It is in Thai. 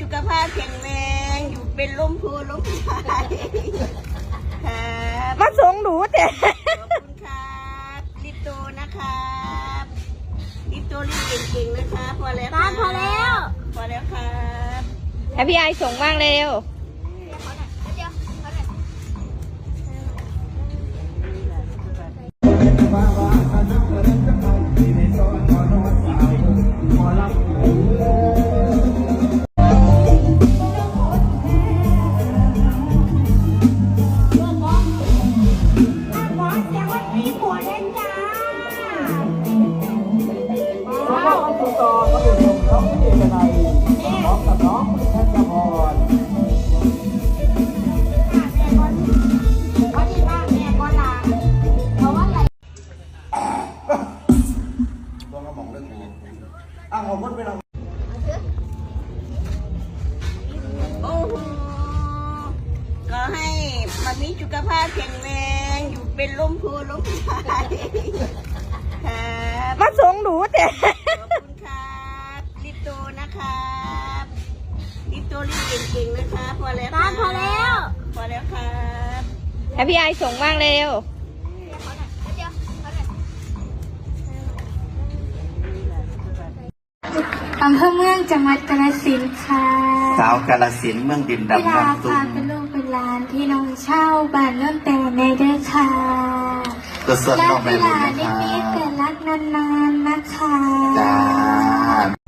สุขภาพแข็งแรง อยู่เป็นลมโพลมไส้ครับมาส่งหนูแต่ขอบคุณครับลิปโตนะครับลิปโตรีบเก่งๆนะคะพอแล้วตาพอแล้ว พอแล้วครับ ให้พี่ไอส่งบ้างเร็วแล้ว อมเรื่องกูอ้าวขอบคุณไปเราโอ้โหก็ให้มามีสุขภาพแข็งแรงอยู่เป็นลมโพลมไส้ครับมาส่งหนูแต่ขอบคุณครับลิปโตนะครับลิปโตรีบเก่งๆนะคะพอแล้วตาพอแล้ว พอแล้วครับให้พี่ไอส่งบ้างเร็ว อำเภอเมืองจังหวัดกาฬสินค่ะสาวกาลสินเมืองดินเวดำลาน้ำตุ้พามเป็นลูกเป็นหลานพี่น้องเช่าบ้านเริ่มแต่ในเด้อค่ะตัวสดรัน้องแม่เวลุานะนิคะดๆแต่รักนานๆนะคะ จ้า